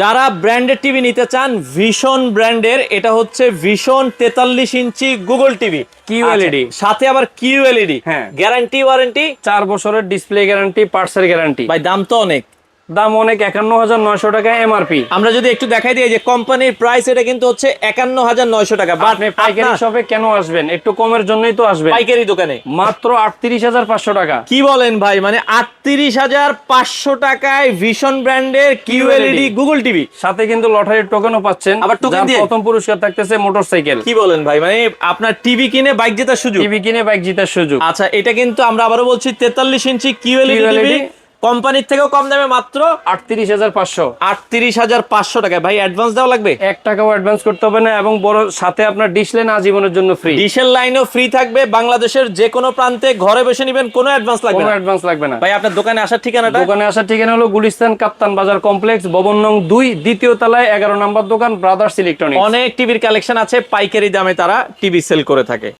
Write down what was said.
যারা ব্র্যান্ডের টিভি নিতে চান ভীষণ ব্র্যান্ডের এটা হচ্ছে ভীষণ তেতাল্লিশ inch Google TV. Q LED সাথে আবার কিউ এলইডি হ্যাঁ। গ্যারান্টি ওয়ারেন্টি চার বছরের ডিসপ্লে গ্যারান্টি পার্সের গ্যারান্টি ভাই দাম তো অনেক। দাম অনেক একান্ন হাজার নয়শো টাকা এমআরপি আমরা যদি একটু দেখাই দিই যে কোম্পানির প্রাইস এটা কিন্তু হচ্ছে একান্ন হাজার নয়শো টাকা। আপনি পাইকারি শপে কেন আসবেন? একটু কমের জন্যই তো আসবেন। পাইকারি দোকানে। মাত্র আটত্রিশ হাজার পাঁচশো টাকা। কি বলেন ভাই? মানে আটত্রিশ হাজার পাঁচশো টাকায় ভীষণ ব্র্যান্ডের কিউ এলইডি গুগল টিভি সাথে কিন্তু লটারির টোকেনও পাচ্ছেন। আবার যার দিয়ে? প্রথম পুরস্কার থাকতেছে মোটরসাইকেল কি বলেন ভাই? মানে আপনার টিভি কিনে বাইক জেতার সুযোগ? টিভি কিনে বাইক জেতার সুযোগ। আচ্ছা এটা কিন্তু আমরা আবারও বলছি তেতাল্লিশ ইঞ্চি কিউ এলইডি টিভি কোম্পানির থেকেও কম দামে মাত্র আটত্রিশ হাজার পাঁচশো। আটত্রিশ হাজার পাঁচশো টাকা ভাই অ্যাডভান্স দেওয়া লাগবে? এক টাকাও অ্যাডভান্স করতে হবে না এবং বড় সাথে আপনার ডিশ লাইন আজীবনের জন্য ফ্রি ডিশেল লাইনও ফ্রি থাকবে। বাংলাদেশের যে কোনো প্রান্তে ঘরে বসে নেবেন কোনো অ্যাডভান্স লাগবে কোনো না। অ্যাডভান্স লাগবে না। ভাই আপনার দোকানে আসার ঠিকানাটা? দোকানে আসার ঠিকানা হলো গুলিস্তান কাপ্তান বাজার কমপ্লেক্স ভবন নং দুই দ্বিতীয় তলায় এগারো নম্বর দোকান ব্রাদার্স ইলেকট্রনিক্স অনেক টিভির কালেকশন আছে পাইকারি দামে তারা টিভি সেল করে থাকে।